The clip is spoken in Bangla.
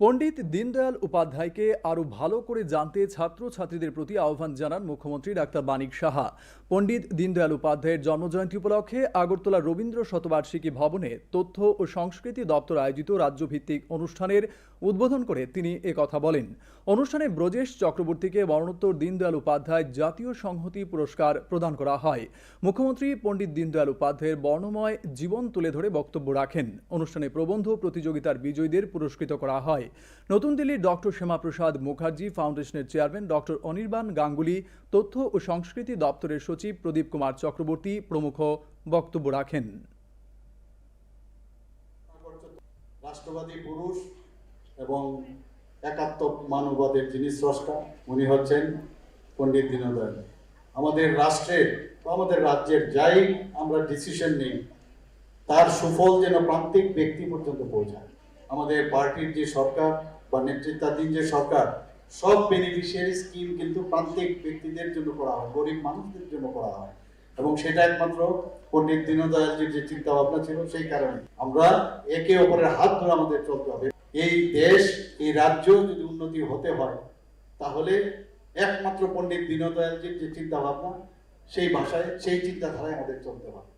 পণ্ডিত দীনদয়াল উপাধ্যায়কে আরও ভালো করে জানতে ছাত্রছাত্রীদের প্রতি আহ্বান জানান মুখ্যমন্ত্রী ডাক্তার মানিক সাহা। পণ্ডিত দীনদয়াল উপাধ্যায়ের জন্মজয়ন্তী উপলক্ষে আগরতলা রবীন্দ্র শতবার্ষিকী ভবনে তথ্য ও সংস্কৃতি দপ্তর আয়োজিত রাজ্যভিত্তিক অনুষ্ঠানের উদ্বোধন করে তিনি কথা বলেন। অনুষ্ঠানে ব্রজেশ চক্রবর্তীকে মরণোত্তর দীনদয়াল উপাধ্যায় জাতীয় সংহতি পুরস্কার প্রদান করা হয়। মুখ্যমন্ত্রী পণ্ডিত দীনদয়াল উপাধ্যায়ের বর্ণময় জীবন তুলে ধরে বক্তব্য রাখেন। অনুষ্ঠানে প্রবন্ধ প্রতিযোগিতার বিজয়ীদের পুরস্কৃত করা হয়। নতুন দিল্লির ডক্টর শ্যামাপ্রসাদ মুখার্জি, ফাউন্ডেশনের চেয়ারম্যান ডক্টর অনির্বাণ গাঙ্গুলি, তথ্য ও সংস্কৃতি দপ্তরের সচিব প্রদীপ কুমার চক্রবর্তী প্রমুখ বক্তব্য রাখেন। রাষ্ট্রবাদী পুরুষ এবং একাত্ম মানববাদের যিনি স্রষ্টা, উনি হচ্ছেন পণ্ডিত দীনদয়াল। আমাদের রাষ্ট্রের আমাদের রাজ্যের যাই আমরা ডিসিশন নেই, তার সুফল যেন প্রান্তিক ব্যক্তি পর্যন্ত পৌঁছায়। আমাদের পার্টির যে সরকার বা নেতৃত্বাধীন যে সরকার, সব বেনিফিশিয়ারি স্কিম কিন্তু প্রান্তিক ব্যক্তিদের জন্য করা হয়, গরিব মানুষদের জন্য করা হয়। এবং সেটা একমাত্র পণ্ডিত দীনদয়ালজির যে চিন্তা ভাবনা ছিল সেই কারণে আমরা একে অপরের হাত ধরে আমাদের চলতে হবে। এই দেশ, এই রাজ্য যদি উন্নতি হতে হয়, তাহলে একমাত্র পণ্ডিত দীনদয়ালজির যে চিন্তা ভাবনা সেই ভাষায়, সেই চিন্তাধারায় আমাদের চলতে হবে।